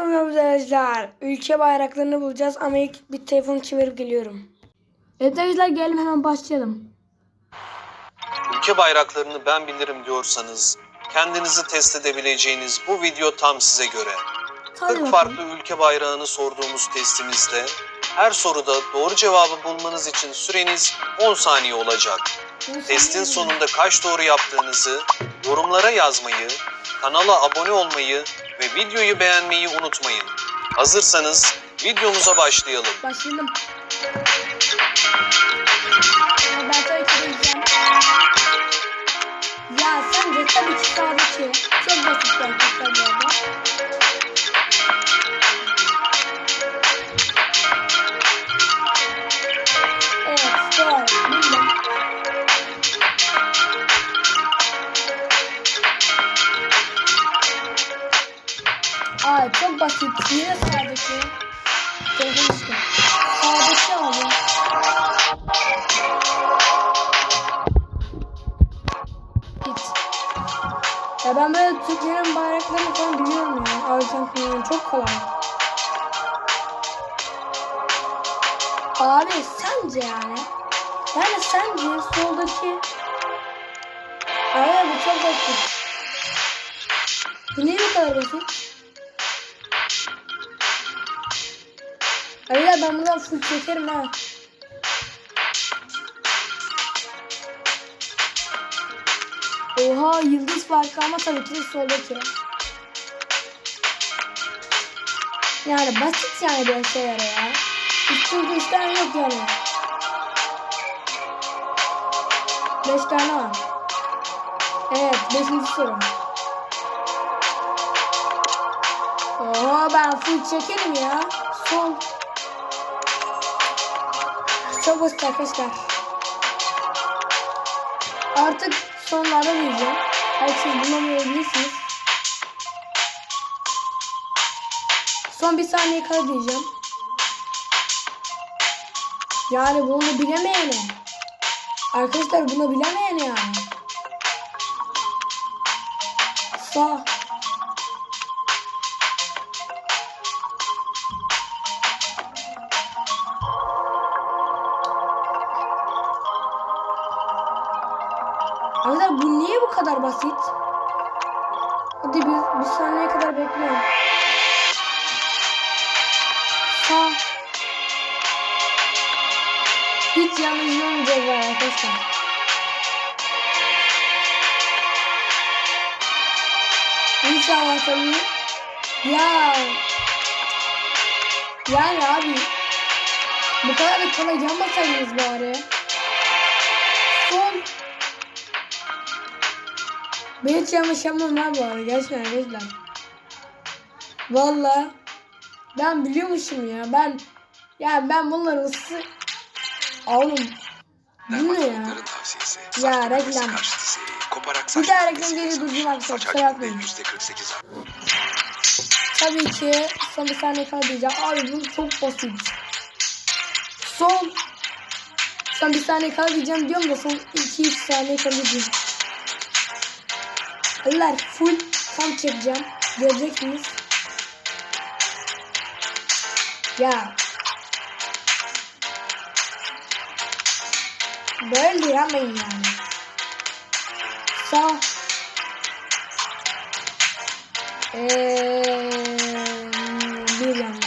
Arkadaşlar ülke bayraklarını bulacağız ama ilk bir telefon çevirip geliyorum. Evet arkadaşlar gelin hemen başlayalım. Ülke bayraklarını ben bilirim diyorsanız kendinizi test edebileceğiniz bu video tam size göre. Hadi 40 bakalım. farklı ülke bayrağını sorduğumuz testimizde her soruda doğru cevabı bulmanız için süreniz 10 saniye olacak. Testin sonunda kaç doğru yaptığınızı yorumlara yazmayı, kanala abone olmayı videoyu beğenmeyi unutmayın. Hazırsanız videomuza başlayalım. Başlayalım. Ya sence tabii ki sağdaki. Çok basit bir arkadaşlar bu. Ay çok basit. Yine sağdaki. Telefon işte. Sağdaki abi. Git. Ya ben böyle Türklerin bayraklarını falan biliyorum ya. Arjantinlerin çok kolay. Abi sence yani? Yani sence soldaki Abi bu çok basit. Bu niye bu kadar basit? Hayır ben buradan full çekerim ha. Oha yıldız farkı ama tabii ki soldaki. Yani basit yani böyle şeyler ya. Üç çünkü üç tane yok yani. Beş tane var. Evet beşinci soru. Oha ben full çekerim ya. Sol. Çok basit arkadaşlar. Artık sonlarda diyeceğim. Belki siz bulamayabilirsiniz. Son bir saniye kala diyeceğim. Yani bunu bilemeyene. Arkadaşlar bunu bilemeyene yani. Sağ. Niye bu kadar basit? Hadi bir, bir saniye kadar bekliyorum. Sağ. Hiç yanlış var arkadaşlar. İnşallah tabii. Ya. Yani abi. Bu kadar da kolay yanmasaydınız bari. Ben hiç yanlış yapmam ha bu arada. Gerçekten arkadaşlar. Valla. Ben biliyormuşum ya. Ben ya ben bunları nasıl... Oğlum. Bu ne ya? Ya, reklam. Bir daha reklam geri durdurmak aktifliği bakmayın. %48 Tabii ki son bir saniye kala diyeceğim. Abi bu çok basit. Son son bir saniye kala diyeceğim diyorum da son 2-3 saniye kala diyeceğim. Eller full tam çekeceğim. Göreceksiniz. Ya. Böyle yapamayın yani. Sağ. Eee bir yanlış.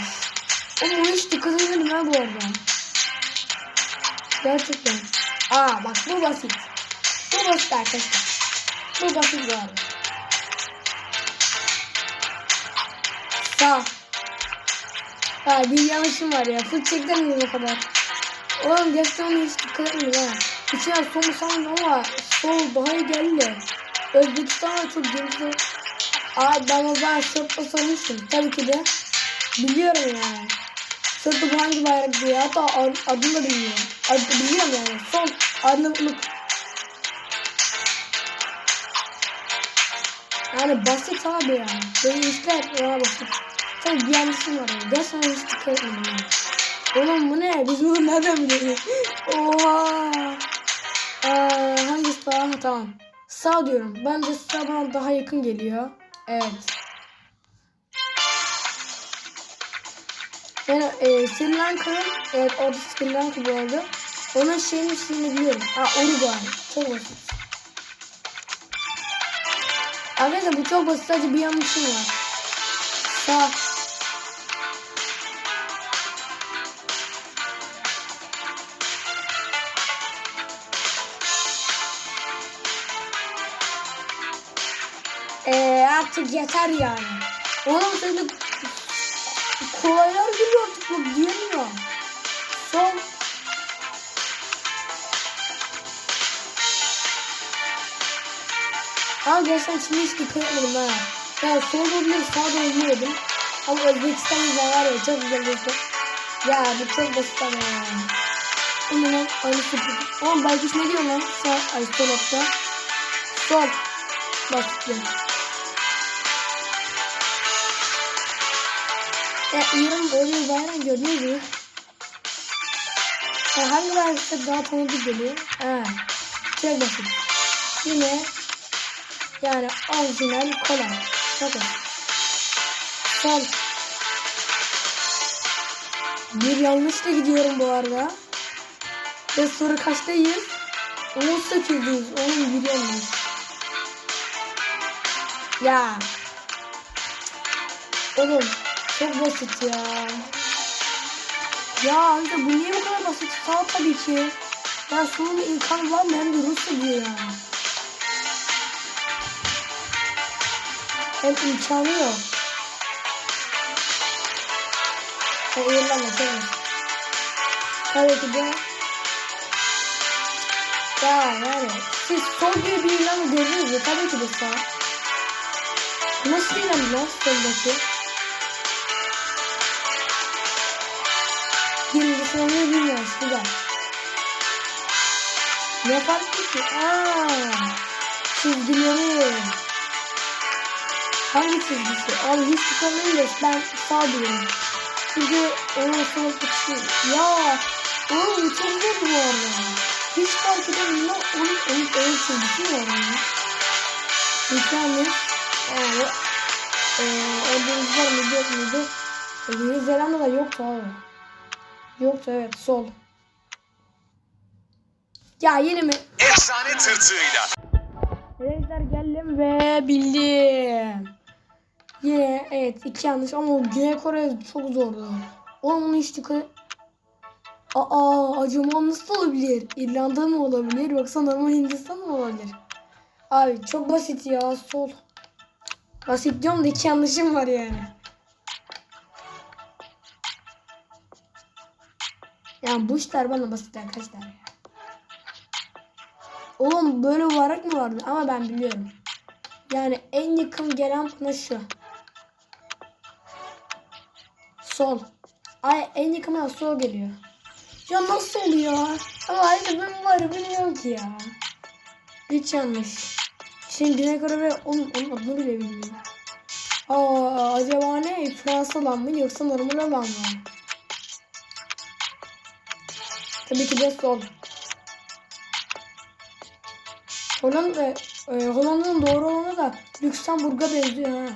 Ama hiç dikkat edemedim ha bu arada. Gerçekten. Aa bak bu basit. Bu basit arkadaşlar. Bu basit arada. Sağ. Ha bir yanlışım var ya. Full çektim o kadar. Oğlum ona hiç dikkat etmedim ha. İçine sonu sandım ama sol daha iyi geldi. Özbekistan'a çok gerisi Abi ben o zaman şortla sormuştum. Tabii ki de biliyorum yani. Şortla bu hangi bayrak diye hatta ad- adını da bilmiyorum. Adı biliyorum yani. Son Arnavutluk. Yani basit abi yani. Böyle işler bana basit. Tabii bir yanlışım var yani. Gerçekten hiç dikkat etmedim. Oğlum bu ne? Biz bunu nereden biliyoruz? Oha. Ee, hangisi daha? Ha, tamam. Sağ diyorum. Bence sağ bana daha yakın geliyor. Evet. Yani e, Sri Lanka'nın evet orada Sri Lanka bu arada. Onun şeyini şeyini biliyorum. Ha Uruguay. Çok basit. Arkadaşlar bu çok basit. Sadece bir yanlışım var. Sağ. Ee, artık yeter yani. Oğlum sen de kolaylar geliyor artık bak diyemiyor. Ama gerçekten şimdi hiç dikkat etmedim ha. Ya sol olabilir sağ da olabilirdim. Ama Özbekistan yüzden var ya çok güzel geçti. Ya bu çok basit ama ya. Hemen aynı sıfır. Oğlum Baykuş ne diyor lan? Sağ, ay sol hatta. Sol. Basit. Ya İran böyle bir bayram görüyor musun? Ya hangi bayram size daha tanıdık geliyor? Ha. Çok basit. Yine yani orijinal. Çok basit. Sol. Bir yanlışla gidiyorum bu arada. Ve soru kaçtayız? 18'deyiz. Onun bir yanlış. Ya. Oğlum çok basit ya. Ya amca bu niye bu kadar basit? Sağ tabii ki. Ya sonunda imkan var mı? Hem de Rusya diyor ya. Hem imkanı yok. Ha İrlanda tabii. Ki de. Ya yani siz sol gibi bir İrlanda gördünüz mü? Tabii ki de sağ. Nasıl İrlanda lan soldaki? Birinci sınavını bilmiyoruz. Güzel. Ne farklı ki? Aaa. Çizgileri. Hangi çizgisi? Abi hiç tıkanmayız. Ben sağ diyorum. Çünkü onun sınıfı şey. Ya. Çok zor bu arada. Hiç fark edemiyorum. lan. Onun, onun, onun çizgisi var onun? Mükemmel. Yani. Eee. Orada var mıydı yok muydu? Yeni Zelanda'da yoktu abi. Yoktu evet sol. Ya yine mi? Efsane tırtığıyla. Arkadaşlar geldim ve bildim. Yine evet iki yanlış ama o Güney Kore çok zordu. Onun hiç dikkat Aa acaba nasıl olabilir? İrlanda mı olabilir yoksa normal Hindistan mı olabilir? Abi çok basit ya sol. Basit diyorum da iki yanlışım var yani. Yani bu işler bana basit arkadaşlar. Oğlum böyle varak mı vardı? Ama ben biliyorum. Yani en yakın gelen bana şu. Sol. Ay en yakın bana sol geliyor. Ya nasıl oluyor? Ama hayır ben var bilmiyorum ki ya. Hiç yanlış. Şimdi Güney Kore ve onun, onun adını bile bilmiyorum. Aa acaba ne? Fransa olan mı yoksa normal olan mı? Tabii ki de sol. Hollanda, e, Hollanda'nın doğru olanı da Lüksemburg'a benziyor ha.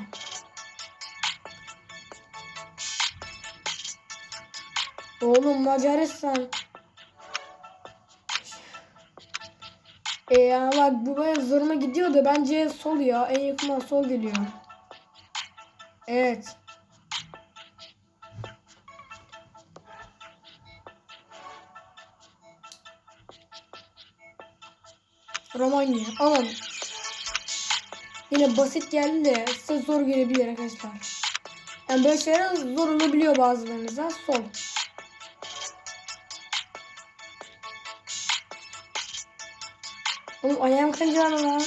Oğlum Macaristan. E ya bak bu benim zoruma gidiyor da bence sol ya. En yakından sol geliyor. Evet. Romanya. Alalım. Yine basit geldi de size zor gelebilir arkadaşlar. Yani böyle şeyler zor olabiliyor bazılarınıza. Sol. Oğlum ayağım kancalı lan.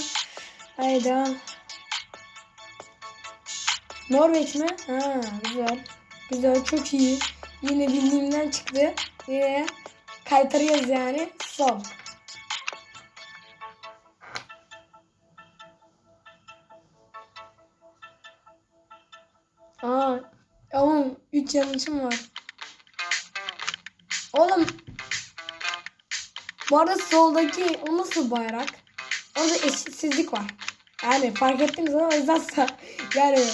Hayda. Norveç mi? Ha güzel. Güzel çok iyi. Yine bildiğimden çıktı. Yine kaytarıyoruz yani. Sol. Aa, oğlum 3 yanlışım var. Oğlum bu arada soldaki o nasıl bayrak? Orada eşitsizlik var. Yani fark ettiniz ama o yüzden yani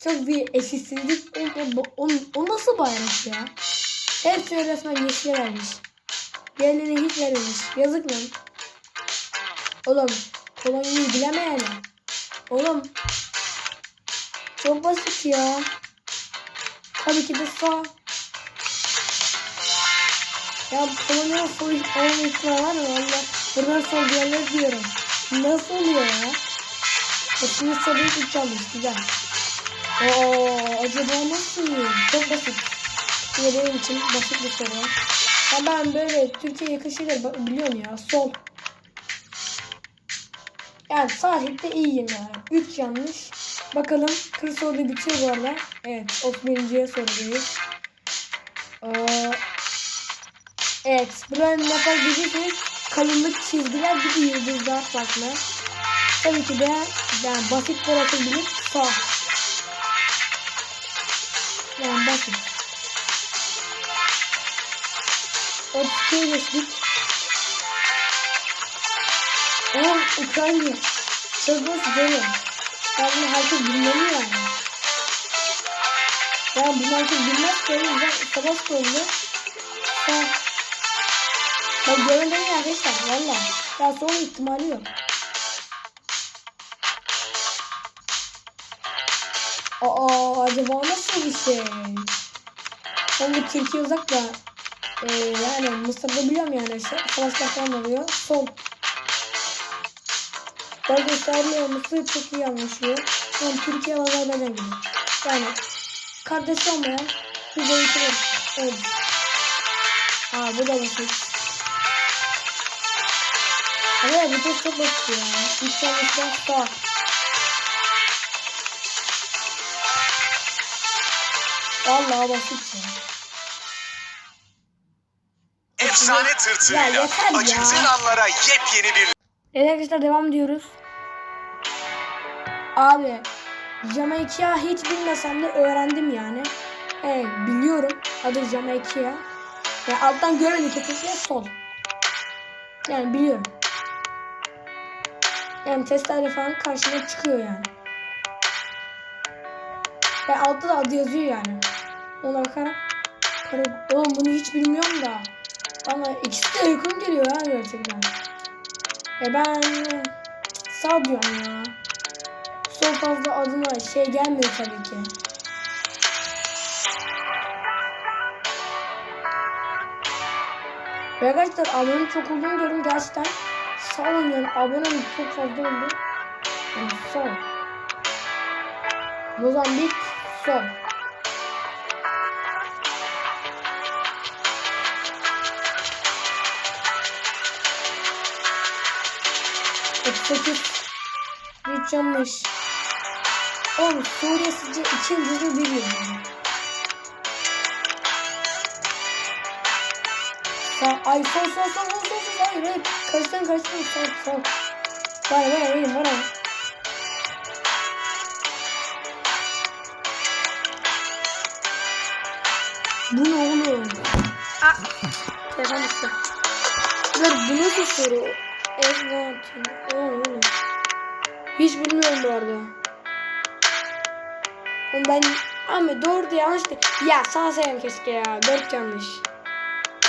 Çok bir eşitsizlik. O, o, o, o nasıl bayrak ya? Hepsini resmen yeşil vermiş. Diğerlerine hiç vermemiş. Yazık lan. Oğlum kolonyayı bilemeyene. Oğlum. Çok basit ya. Tabii ki de sağ. Ya sol olma ihtimali var mı? Valla. Buradan sol diyenler diyorum. Nasıl oluyor ya? Şimdi soruyu ilk çalmış. Güzel. Oo, acaba nasıl? Çok basit. Yine benim için basit bir soru. Ya ben böyle Türkiye yakışıyla biliyorum ya. Sol. Yani sahipte iyiyim yani. 3 yanlış. Bakalım kır soruda bitiyor bu arada. Evet 31. sorudayız. Ee, evet. Buradan ne fark edeceksiniz? Kalınlık çizgiler bir de yıldızlar farklı. Tabii ki de yani basit bırakabilir sağ. Yani basit. 32'ye geçtik. Oğlum Ukrayna. Çok basit oğlum. Ya bunu herkes bilmeli yani. Ya bunu herkes bilmezse o yüzden savaş kuruldu. Sağ. Bak görün demeyin arkadaşlar valla. Ya son ihtimali yok. Aa acaba nasıl bir şey? Ben de Türkiye uzak da e, yani Mısır'da biliyorum yani sa- savaşlar falan oluyor. Sol. Bazı İsrail'le Mısır çok iyi anlaşıyor. Yani Türkiye ve Azerbaycan gibi. Yani kardeş olmayan bir ülke var. Evet. Aa bu da basit. Ama bu çok çok basit ya. İlk yanlışlar sağ. Vallahi basit ya. Efsane Ya tırtığıyla yeter ya. acıktığın anlara yepyeni bir Evet arkadaşlar devam diyoruz. Abi Jamaika hiç bilmesem de öğrendim yani. Evet biliyorum adı Jamaika. Yani alttan gören kesinlikle sol. Yani biliyorum. Yani testlerde falan karşıma çıkıyor yani. Ve altta da adı yazıyor yani. Ona bakarak. Kara- Oğlum bunu hiç bilmiyorum da. Ama ikisi de yakın geliyor ha gerçekten. E ben sağ diyorum ya. Sol fazla adına şey gelmiyor tabii ki. Ve arkadaşlar abonenin çok olduğunu görüyorum gerçekten. Sağ olun yani abonenin çok fazla oldu. Yani sol. Mozambik sol. Sekiz. Üç yanlış. On. Suriye sizce iki yıldızlı bir yıldız. Sağ, ay sol sol sol sol sol sol hayır hayır karıştın karıştın sol sol var var var var Bu ne oğlum? Aa, telefon düştü. Lan bu nasıl soru? Evet. Oğlum. Hiç bilmiyorum bu arada. Oğlum Ben ama doğru da yanlış da. Ya sağ sayalım keşke ya. Dört yanlış.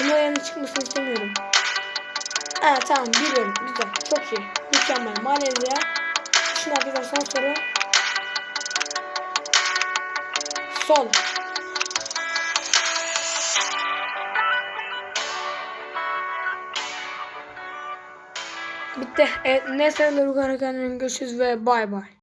Buna yanlış çıkmasını istemiyorum. Ha tamam biliyorum. Güzel. Çok iyi. Mükemmel. Malezya. Şimdi arkadaşlar soru. Son. Bitti. Evet, ne sayılır bu görüşürüz ve bay bay.